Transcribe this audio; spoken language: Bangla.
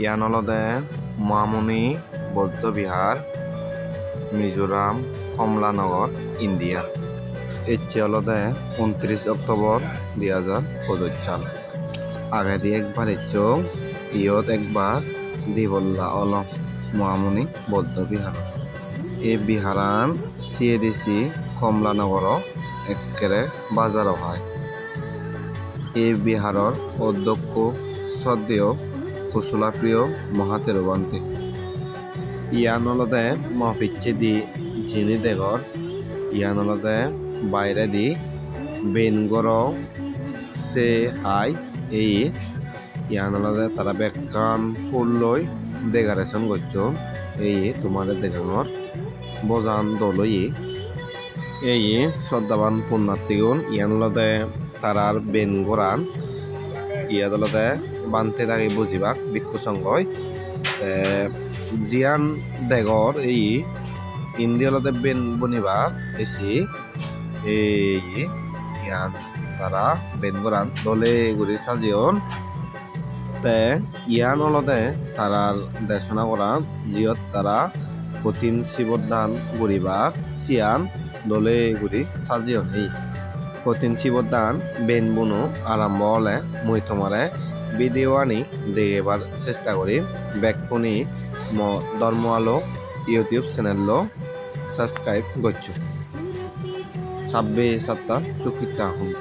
ইয়ান olode মামনি, বৌদ্ধ বিহার মিজোরাম কমলানগর ইন্ডিয়া এচ্ছে olode উনত্রিশ অক্টোবর দুই হাজার পঁচিশ সাল আগেদি একবার ইচ্ছং ইয়ত একবার দিবল্লা অলম মহামুনি বৌদ্ধ বিহার এই বিহারান দিছি কমলানগর একেবারে বাজার হয়। এই বিহাৰৰ অধ্যক্ষ শ্ৰদ্ধেয় কুশলাপ্ৰিয় মহাতেৰবান্তি ইয়ান অলতে মহাপিচ্ছে দি জিনি দেগর ইয়ান অলতে বাইরে দি বেনগর সে হাই এই ইয়ান অলতে তারা বেকান ফুল লৈ ডেকারেশন করছ এই তোমার দেখানোর বজান দলই। এই শ্রদ্ধাবান পুণ্যার্থীগুণ ইয়ান অলতে তারার বেন অলতে বানতে থাকি বুজিবাক ভিক্ষু সংঘই জিয়ান দেগর এই ইন্দি অলতে বেন বনিবাক এসি এই ইয়ান তারা বেন গোরান দলে গুড়ি সাজিয়ন তে ইয়ান অলতে তারার দেশনা করা জিয়ত তারা কঠিন শিবদান গরিবাক সিয়ান দলে গুড়ি সাজিয়ন এই হলে মই তোমারে ভিডিও আনি দেখাবার চেষ্টা করি। ব্যাকপুনি ম ধর্ম আলো ইউটিউব চ্যানেল সাবস্ক্রাইব করছ। ছাব্বিশ সাতটা সুখিতা হুম